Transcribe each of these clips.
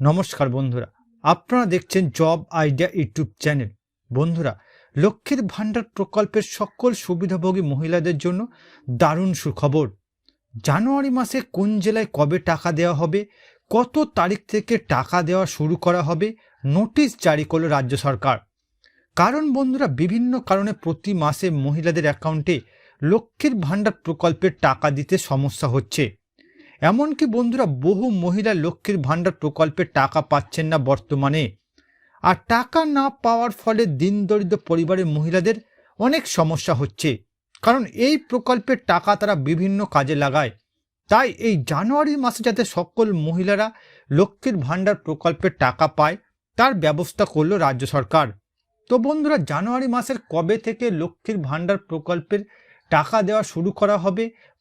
নমস্কার বন্ধুরা, আপনারা দেখছেন জব আইডিয়া ইউটিউব চ্যানেল। বন্ধুরা, লক্ষ্মীর ভাণ্ডার প্রকল্পের সকল সুবিধাভোগী মহিলাদের জন্য দারুণ সুখবর। জানুয়ারি মাসে কোন জেলায় কবে টাকা দেওয়া হবে, কত তারিখ থেকে টাকা দেওয়া শুরু করা হবে, নোটিশ জারি করল রাজ্য সরকার। কারণ বন্ধুরা, বিভিন্ন কারণে প্রতি মাসে মহিলাদের অ্যাকাউন্টে লক্ষ্মীর ভাণ্ডার প্রকল্পের টাকা দিতে সমস্যা হচ্ছে। এমনকি বন্ধুরা, বহু মহিলা লক্ষ্মীর ভাণ্ডার প্রকল্পের টাকা পাচ্ছেন না বর্তমানে। আর টাকা না পাওয়ার ফলে দিন দরিদ্র পরিবারের মহিলাদের অনেক সমস্যা হচ্ছে। কারণ এই প্রকল্পের টাকা তারা বিভিন্ন কাজে লাগায়। তাই এই জানুয়ারি মাসে যাতে সকল মহিলারা লক্ষ্মীর ভাণ্ডার প্রকল্পের টাকা পায়, তার ব্যবস্থা করল রাজ্য সরকার। তো বন্ধুরা, জানুয়ারি মাসের কবে থেকে লক্ষ্মীর ভাণ্ডার প্রকল্পের টাকা দেওয়া শুরু করা হবে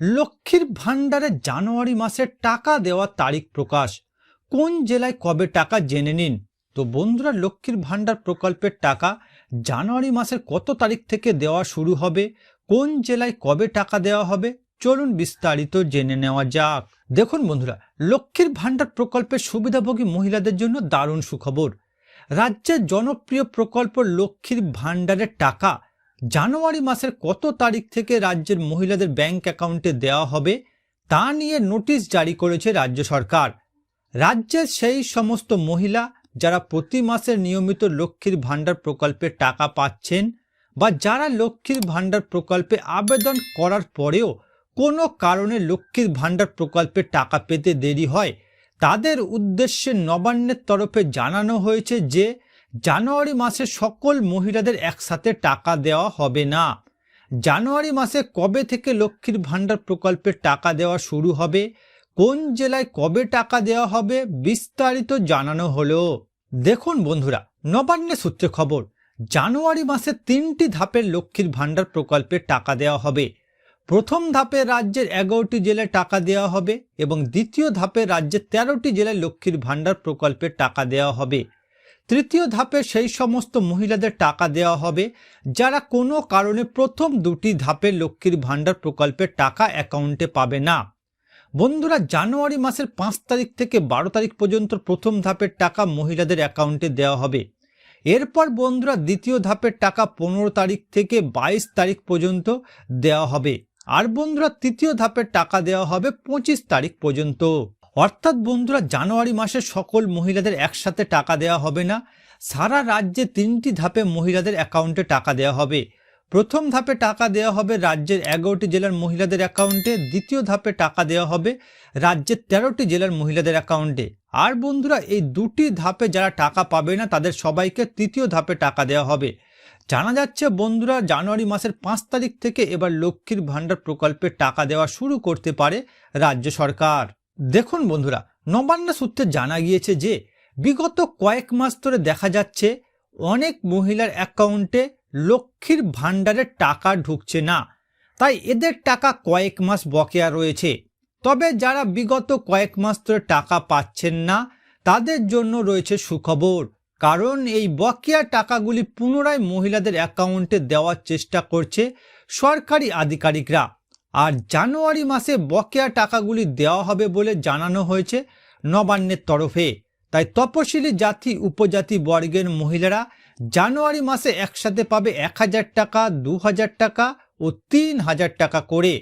লক্ষ্মীর ভাণ্ডারে জানুয়ারি মাসের টাকা দেওয়ার তারিখ প্রকাশ। কোন জেলায় কবে টাকা জেনে নিন? তো বন্ধুরা, লক্ষ্মীর ভাণ্ডার প্রকল্পের টাকা জানুয়ারি মাসের কত তারিখ থেকে দেওয়া শুরু হবে? কোন জেলায় কবে টাকা দেওয়া হবে? চলুন বিস্তারিত জেনে নেওয়া যাক। দেখুন বন্ধুরা, লক্ষ্মীর ভাণ্ডার প্রকল্পের সুবিধাভোগী মহিলাদের জন্য দারুণ সুখবর। রাজ্যের জনপ্রিয় প্রকল্প লক্ষ্মীর ভাণ্ডারের টাকা জানুয়ারি মাসের কত তারিখ থেকে রাজ্যের মহিলাদের ব্যাংক অ্যাকাউন্টে দেওয়া হবে তা নিয়ে নোটিশ জারি করেছে রাজ্য সরকার। রাজ্যের সেই সমস্ত মহিলা যারা প্রতি মাসে নিয়মিত লক্ষ্মীর ভাণ্ডার প্রকল্পের টাকা পাচ্ছেন বা যারা লক্ষ্মীর ভাণ্ডার প্রকল্পে আবেদন করার পরেও কোনো কারণে লক্ষ্মীর ভাণ্ডার প্রকল্পে টাকা পেতে দেরি হয়, তাদের উদ্দেশ্যে নবান্নের তরফে জানানো হয়েছে যে জানুয়ারি মাসে সকল মহিলাদের একসাথে টাকা দেওয়া হবে না। জানুয়ারি মাসে কবে থেকে লক্ষ্মীর ভাণ্ডার প্রকল্পের টাকা দেওয়া শুরু হবে? কোন জেলায় কবে টাকা দেওয়া হবে? বিস্তারিত জানানো হলো। দেখুন বন্ধুরা, নবান্নে সূত্রে খবর, জানুয়ারি মাসে তিনটি ধাপের লক্ষ্মীর ভাণ্ডার প্রকল্পের টাকা দেওয়া হবে। প্রথম ধাপে রাজ্যের এগারোটি জেলায় টাকা দেওয়া হবে এবং দ্বিতীয় ধাপে রাজ্যের তেরোটি জেলায় লক্ষ্মীর ভাণ্ডার প্রকল্পের টাকা দেওয়া হবে। তৃতীয় ধাপে সেই সমস্ত মহিলাদের টাকা দেওয়া হবে, যারা কোনো কারণে প্রথম দুটি ধাপে লক্ষ্মীর ভাণ্ডার প্রকল্পের টাকা অ্যাকাউন্টে পাবে না। বন্ধুরা, জানুয়ারি মাসের পাঁচ তারিখ থেকে বারো তারিখ পর্যন্ত প্রথম ধাপের টাকা মহিলাদের অ্যাকাউন্টে দেওয়া হবে। এরপর বন্ধুরা, দ্বিতীয় ধাপের টাকা পনেরো তারিখ থেকে বাইশ তারিখ পর্যন্ত দেওয়া হবে। আর বন্ধুরা, তৃতীয় ধাপের টাকা দেওয়া হবে পঁচিশ তারিখ পর্যন্ত। অর্থাৎ বন্ধুরা, জানুয়ারি মাসে সকল মহিলাদের একসাথে টাকা দেওয়া হবে না। সারা রাজ্যে তিনটি ধাপে মহিলাদের অ্যাকাউন্টে টাকা দেওয়া হবে। প্রথম ধাপে টাকা দেওয়া হবে রাজ্যের এগারোটি জেলার মহিলাদের অ্যাকাউন্টে, দ্বিতীয় ধাপে টাকা দেওয়া হবে রাজ্যের তেরোটি জেলার মহিলাদের অ্যাকাউন্টে। আর বন্ধুরা, এই দুটি ধাপে যারা টাকা পাবে না, তাদের সবাইকে তৃতীয় ধাপে টাকা দেওয়া হবে। জানা যাচ্ছে বন্ধুরা, জানুয়ারি মাসের পাঁচ তারিখ থেকে এবার লক্ষ্মীর ভাণ্ডার প্রকল্পে টাকা দেওয়া শুরু করতে পারে রাজ্য সরকার। দেখুন বন্ধুরা, নবান্ন সূত্রে জানা গিয়েছে যে, বিগত কয়েক মাস ধরে দেখা যাচ্ছে অনেক মহিলার অ্যাকাউন্টে লক্ষ্মীর ভাণ্ডারের টাকা ঢুকছে না। তাই এদের টাকা কয়েক মাস বকেয়া রয়েছে। তবে যারা বিগত কয়েক মাস ধরে টাকা পাচ্ছেন না, তাদের জন্য রয়েছে সুখবর। কারণ এই বকেয়া টাকাগুলি পুনরায় মহিলাদের অ্যাকাউন্টে দেওয়ার চেষ্টা করছে সরকারি আধিকারিকরা। আর জানুয়ারি মাসে বকেয়া টাকাগুলি দেওয়া হবে বলে জানানো হয়েছে নবান্নের তরফে। তাই তপশিলি জাতি, উপজাতি বর্গের মহিলারা জানুয়ারি মাসে একসাথে পাবে এক হাজার টাকা, দু হাজার টাকা ও তিন হাজার টাকা করে।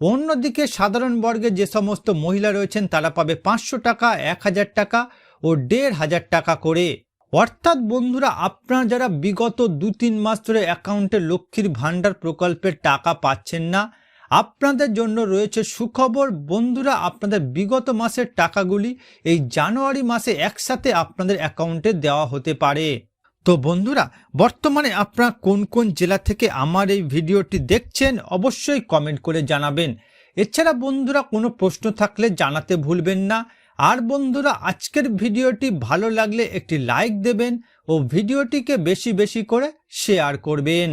অন্যদিকে সাধারণ বর্গে যে সমস্ত মহিলা রয়েছেন তারা পাবে পাঁচশো টাকা, এক হাজার টাকা ও দেড় হাজার টাকা করে। অর্থাৎ বন্ধুরা, আপনারা যারা বিগত দু তিন মাস ধরে অ্যাকাউন্টে লক্ষ্মীর ভাণ্ডার প্রকল্পের টাকা পাচ্ছেন না আপনাদের জন্য রয়েছে সুখবর। বন্ধুরা, আপনাদের বিগত মাসের টাকাগুলি এই জানুয়ারি মাসে একসাথে আপনাদের অ্যাকাউন্টে দেওয়া হতে পারে। তো বন্ধুরা, বর্তমানে আপনারা কোন কোন জেলা থেকে আমার এই ভিডিওটি দেখছেন অবশ্যই কমেন্ট করে জানাবেন। এছাড়া বন্ধুরা, কোনো প্রশ্ন থাকলে জানাতে ভুলবেন না। আর বন্ধুরা, আজকের ভিডিওটি ভালো লাগলে একটি লাইক দেবেন ও ভিডিওটিকে বেশি বেশি করে শেয়ার করবেন।